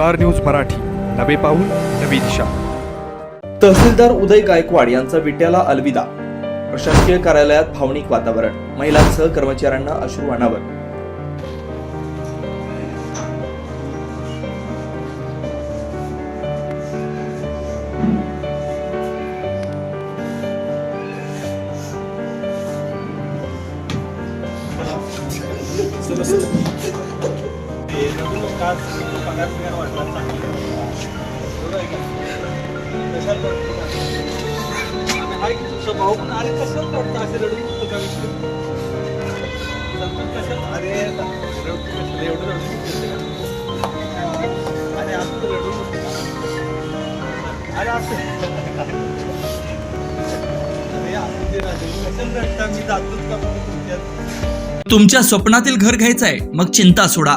Star news Marathi. नवे पाऊल नवी दिशा. तहसीलदार उदय गायकवाड यांचा विट्याला अलविदा. प्रशासकीय कार्यालयात भावनिक वातावरण. महिलांसह कर्मचाऱ्यांना अश्रू अनावर. भाऊ पण अरे असे रडून अरे एवढं रडून अरे असं रडून अरे असं तुमच्या स्वप्नातील घर घ्यायचंय मग चिंता सोडा.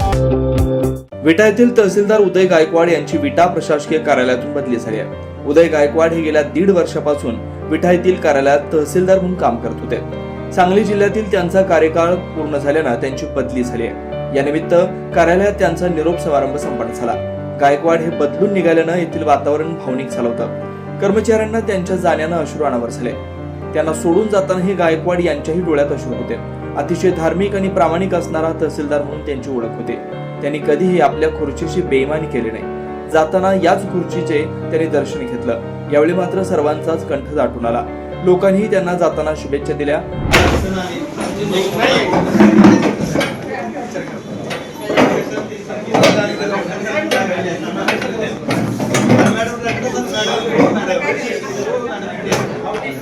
विटा येथील तहसीलदार उदय गायकवाड यांची विटा प्रशासकीय कार्यालयातून बदली झाली आहे. उदय गायकवाड हे गेल्या दीड वर्षापासून विटा येथील कार्यालयात तहसीलदार म्हणून काम करत होते. सांगली जिल्ह्यातील त्यांचा कार्यकाळ पूर्ण झाल्यानं त्यांची बदली झाली आहे. यानिमित्त कार्यालयात त्यांचा निरोप समारंभ संपन्न झाला. गायकवाड हे बदलून निघाल्यानं येथील वातावरण भावनिक झालं होतं. कर्मचाऱ्यांना त्यांच्या जाण्यानं अश्रू अनावर झाले. त्यांना सोडून जाताना हे गायकवाड यांच्याही डोळ्यात अश्रू होते. अतिशय धार्मिक आणि प्रामाणिक असणारा तहसीलदार म्हणून त्यांची ओळख होती. त्यांनी कधीही आपल्या खुर्चीशी बेईमानी केली नाही. जाताना याच खुर्चीचे त्यांनी दर्शन घेतलं. यावेळी मात्र सर्वांचाच कंठ दाटून आला. लोकांनीही त्यांना जाताना शुभेच्छा दिल्या.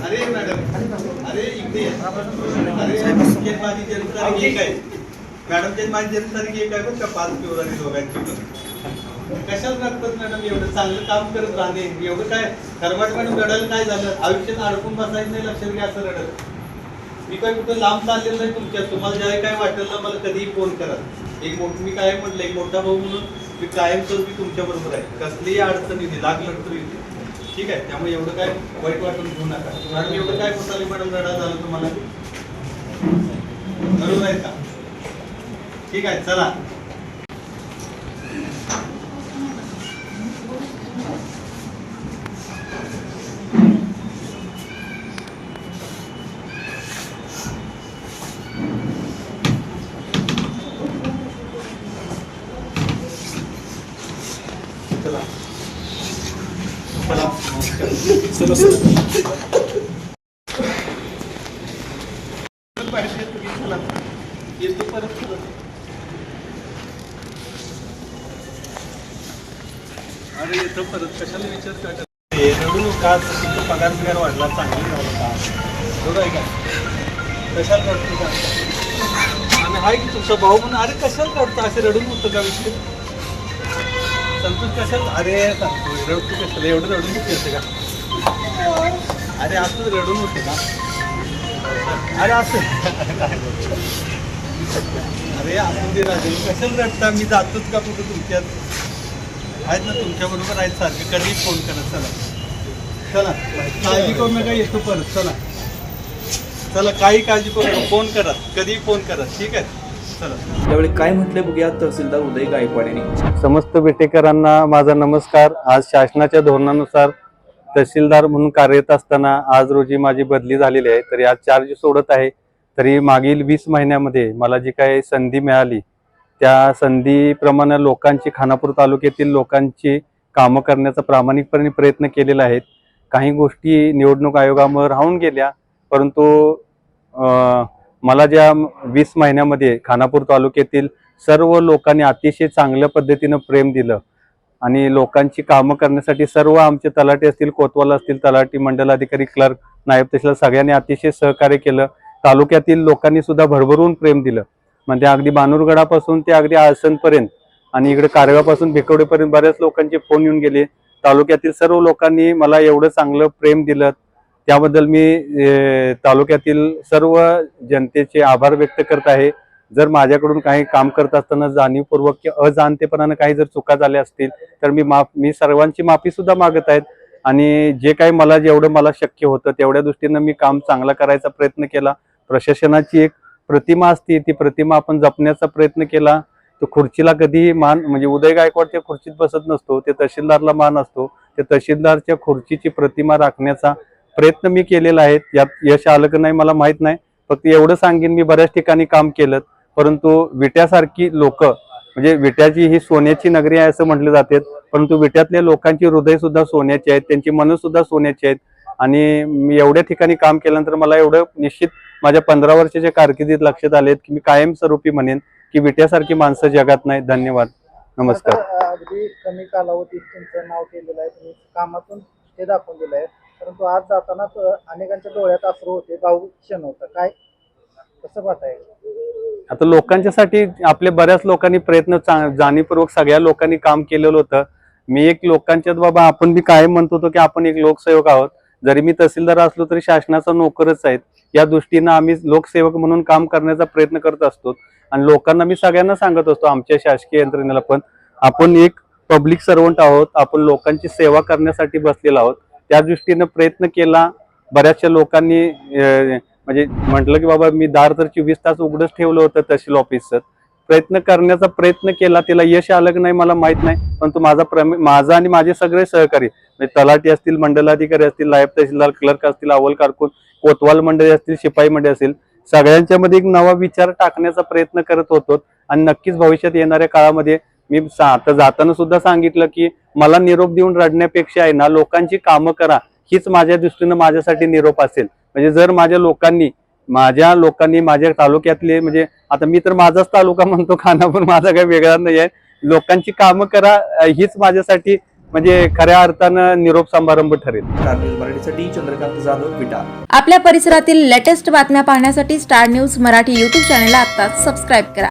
अरे मॅडम अरे मॅडम ते माझी जन्मतारीख एक आहे बरं का पाच फेब्रुवारी दोघांची पण. कशाला लागतात मॅडम? एवढं चांगलं काम करत राहणे एवढं काय खरमाट मॅडम रडायला काय झालं. आयुष्यात अडकून बसायचं नाही लक्षात घ्या असं रडत. मी काय कुठं लांब चाललेलं नाही तुमच्या तुम्हाला ज्या काय वाटेल ना मला कधीही फोन करा. एक मोठ मी काय म्हटलं एक मोठा भाऊ म्हणून मी कायम तर मी तुमच्या बरोबर आहे. कसलीही अडचण येते लागलं तरी येते ठीक आहे त्यामुळे एवढं काय वाईट वाटून घेऊ नका. मॅडम एवढं काय कुठाली मॅडम रडा झालं तुम्हाला. बरोबर आहे का? ठीक आहे चला चला चला बाहेर येतो की चला. येतो परत चला. अरे येतो परत कशाला विचार करतात रडू नका तुमचा पगार बिगार वाढला चांगली झालं का बरोबर आहे का? कशाला रडतो का? आणि हाय की तुमचा भाऊ म्हणून अरे कशाला रडतो असे रडून होतं का विषय? संतोष कशाला? अरे संतोष रडतो कशाला? एवढं रडून येते का? अरे असं रडून होते का? अरे असं. अरे आपण ते राजे कशाला रडता? मी जातोच का कुठं तुमच्यात? आहेत ना तुमच्या बरोबर आहेत सारखे कधी फोन करा चला. चला. काळजी करू नका येतो परत. चला. चला काही काळजी करू नका. फोन करा. कधी फोन करा. ठीक आहे? चला. यावेळी काय म्हटले बघूया तहसीलदार उदय गायकवाड यांनी. समस्त बेटेकरांना माझा नमस्कार. आज शासनाच्या धोरणानुसार तहसीलदार म्हणून कार्यरत असताना आज रोजी माझी बदली झालेली आहे. तरी आज चार्ज सोडत आहे. तरी मागील वीस महिन्यामध्ये मला जी काही संधी मिळाली त्या संधीप्रमाणे लोकांची खानापूर तालुक्यातील लोकांची कामं करण्याचा प्रामाणिकपणे प्रयत्न केलेला आहेत. काही गोष्टी निवडणूक आयोगामुळे राहून गेल्या परंतु मला ज्या वीस महिन्यामध्ये खानापूर तालुक्यातील सर्व लोकांनी अतिशय चांगल्या पद्धतीनं प्रेम दिलं आणि लोकांची कामं करण्यासाठी सर्व आमचे तलाठी असतील कोतवाल असतील तलाठी मंडल अधिकारी क्लर्क नायब तहसीलदार सगळ्यांनी अतिशय सहकार्य केलं. तालुक्यातील लोकांनी सुद्धा भरभरून प्रेम दिलं. म्हणजे अगदी बानुरगडापासून ते अगदी आसनपर्यंत आणि इकडे कारगापासून भिकवडेपर्यंत बऱ्याच लोकांचे फोन येऊन गेले. तालुक्यातील सर्व लोकांनी मला एवढं चांगलं प्रेम दिलं. त्याबद्दल मी तालुक्यातील सर्व जनतेचे आभार व्यक्त करत आहे. जर माझ्याकडून काही काम करत असताना जाणीवपूर्वक किंवा अजाणतेपणानं काही जर चुका झाल्या असतील तर मी माफ मी सर्वांची माफी सुद्धा मागत आहेत. आणि जे काही मला जेवढं मला शक्य होतं तेवढ्या दृष्टीनं मी काम चांगला करायचा प्रयत्न केला. प्रशासनाची एक प्रतिमा असते ती प्रतिमा आपण जपण्याचा प्रयत्न केला तो खुर्चीला कधीही मान म्हणजे उदय गायकवाडच्या खुर्चीत बसत नसतो ते तहसीलदारला मान असतो. ते तहसीलदारच्या खुर्चीची प्रतिमा राखण्याचा प्रयत्न मी केलेला आहे. यात यश आलं की नाही मला माहीत नाही. फक्त एवढं सांगेन मी बऱ्याच ठिकाणी काम केलं परंतु विट्यासारखी लोक म्हणजे विट्याची ही सोन्याची नगरी आहे असं म्हटलं जाते परंतु विट्यातल्या लोकांची हृदय सुद्धा सोन्याची आहेत त्यांची मनं सुद्धा सोन्याची आहेत. आणि मी एवढ्या ठिकाणी काम केल्यानंतर मला एवढं निश्चित माझ्या पंधरा वर्षाच्या कारकिर्दीत लक्षात आलेत की मी कायमस्वरूपी म्हणेन की विट्यासारखी माणसं जगात नाही. धन्यवाद. नमस्कार. अगदी कमी कालावधीत तुमचं नाव केलेलं आहे. तुम्ही कामातून ते दाखवून दिलं आहे. परंतु आज जाताना त- अनेकांच्या डोळ्यात अश्रू होते. गाव क्षण होतं. काय कसं पाहताय? आता लोकांच्यासाठी आपल्या बऱ्याच लोकांनी प्रयत्न चा- जाणीवपूर्वक सगळ्या लोकांनी काम केलेलं होतं. मी एक लोकांच्यात बाबा आपण मी कायम म्हणत होतो की आपण एक लोकसेवक आहोत. जरी मी तहसीलदार असलो तरी शासनाचा नोकरच आहेत. या दृष्टीनं आम्ही लोकसेवक म्हणून काम करण्याचा प्रयत्न करत असतो. आणि लोकांना मी सगळ्यांना सांगत असतो आमच्या शासकीय यंत्रणेला पण आपण एक पब्लिक सर्वंट आहोत आपण लोकांची सेवा करण्यासाठी बसलेलो आहोत. त्या दृष्टीनं प्रयत्न केला बऱ्याचशा लोकांनी म्हणजे म्हटलं की बाबा मी दार तर चोवीस तास उघडच ठेवलं होतं तहसील ऑफिसचं प्रयत्न करण्याचा प्रयत्न केला तिला यश आलं की नाही मला माहीत नाही. परंतु माझा प्रमे माझा आणि माझे सगळे सहकारी म्हणजे तलाठी असतील मंडलाधिकारी असतील नायब तहसीलदार क्लर्क असतील अव्वल कारकून कोतवाल मंडळी असतील शिपाई मंडळी असतील सगळ्यांच्या मध्ये एक नवा विचार टाकण्याचा प्रयत्न करत होतो. आणि नक्कीच भविष्यात येणाऱ्या काळामध्ये मी आता जाताना सुद्धा सांगितलं की मला निरोप देऊन रडण्यापेक्षा आहे ना लोकांची कामं करा हीच माझ्या दृष्टीनं माझ्यासाठी निरोप असेल. म्हणजे जर माझ्या लोकांनी माझ्या लोकांनी माझ्या तालुक्यातले म्हणजे आता मी तर माझाच तालुका म्हणतो खानापूर माझा काही वेगळा नाही आहे. लोकांची कामं करा हीच माझ्यासाठी म्हणजे खऱ्या अर्थानं निरोप समारंभ ठरेल. चंद्रकांत जाधव विटा. आपल्या परिसरातील लेटेस्ट बातम्या पाहण्यासाठी स्टार न्यूज मराठी यूट्यूब चॅनलला आत्ताच सबस्क्राईब करा.